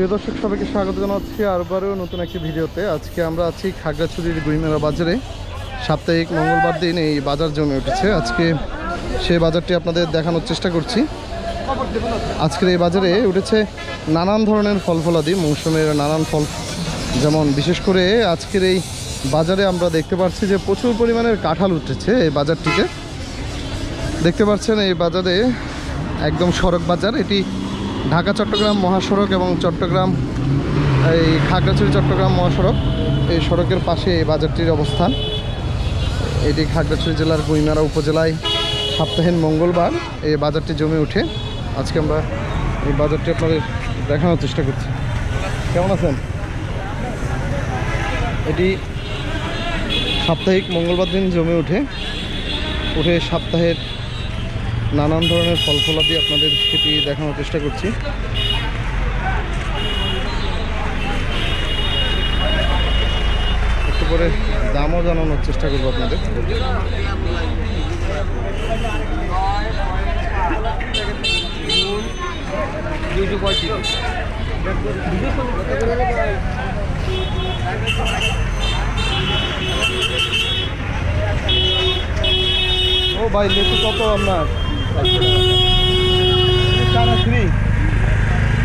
প্রিয় দর্শক, সবাইকে স্বাগত জানাচ্ছি আরবারও নতুন একটি ভিডিওতে। আজকে আমরা আছি খাগড়াছড়ির গুইমেলা বাজারে। সাপ্তাহিক মঙ্গলবার দিন এই বাজার জমে উঠেছে। আজকে সেই বাজারটি আপনাদের দেখানোর চেষ্টা করছি। আজকের এই বাজারে উঠেছে নানান ধরনের ফল ফলাদি মৌসুমের নানান ফল। যেমন বিশেষ করে আজকের এই বাজারে আমরা দেখতে পাচ্ছি যে প্রচুর পরিমাণের কাঁঠাল উঠেছে এই বাজারটিতে। দেখতে পাচ্ছেন এই বাজারে একদম সড়ক বাজার। এটি ঢাকা, চট্টগ্রাম মহাসড়ক এবং চট্টগ্রাম, এই খাগড়াছড়ি, চট্টগ্রাম মহাসড়ক, এই সড়কের পাশে এই বাজারটির অবস্থান। এটি খাগড়াছড়ি জেলার গুইমারা উপজেলায় সপ্তাহের মঙ্গলবার এই বাজারটি জমে উঠে আজকে আমরা এই বাজারটি আপনাদের দেখানোর চেষ্টা করছি। কেমন আছেন? এটি সাপ্তাহিক মঙ্গলবার দিন জমে উঠে উঠে সপ্তাহের নানান ধরনের ফল ফলাদি আপনাদের সেটি দেখানোর চেষ্টা করছি। একটু পরে দামও জানানোর চেষ্টা করব আপনাদের। ও ভাই, লেচু কত আপনার?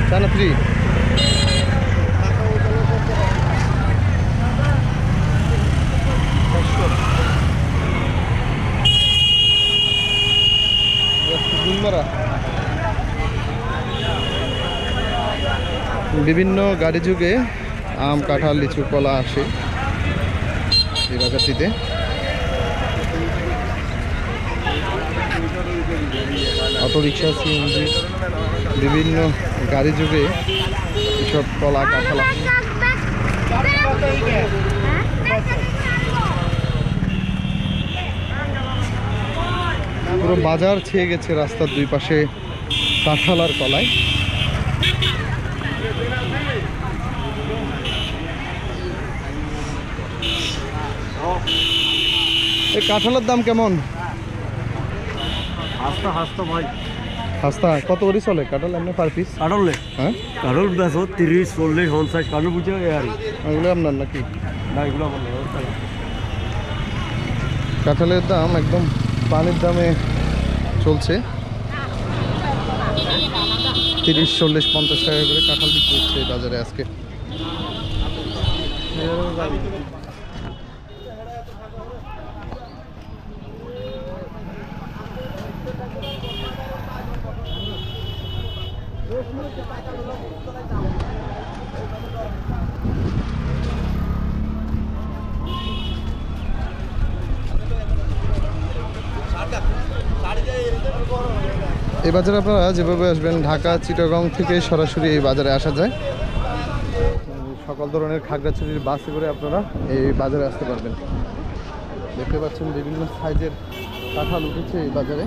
চানা বিভিন্ন গাড়ি যুগে আম কাঁঠাল লিচু কলা আসে এই বাজারটিতে। অটোরিক্সা সিএনজি, বিভিন্ন গাড়ি যুগে এসব কলা, কাঁঠাল পুরো বাজার ছেয়ে গেছে রাস্তার দুই পাশে কাঁঠাল আর কলায় এই কাঁঠালের দাম কেমন? হাসতা হাসতা ভাই। হাস্তা কত করে চলে? কাঁঠাল এমনি পার পিস কাটলে হ্যাঁ? কাটল বেসো তিরিশ চল্লিশ পঞ্চাশ কাটল বুঝে আর এগুলো আপনার নাকি? না এগুলো আমার কাঁঠালের দাম একদম পানির দামে চলছে। তিরিশ চল্লিশ পঞ্চাশ টাকা করে কাঁঠাল বিক্রি হচ্ছে বাজারে আজকে। এই বাজারে আপনারা যেভাবে আসবেন, ঢাকা, চিটাগং থেকে সরাসরি এই বাজারে আসা যায়। সকল ধরনের খাগড়াছড়ির বাসে করে আপনারা এই বাজারে আসতে পারবেন। দেখতে পাচ্ছেন বিভিন্ন সাইজের কাঁঠাল উঠেছে এই বাজারে।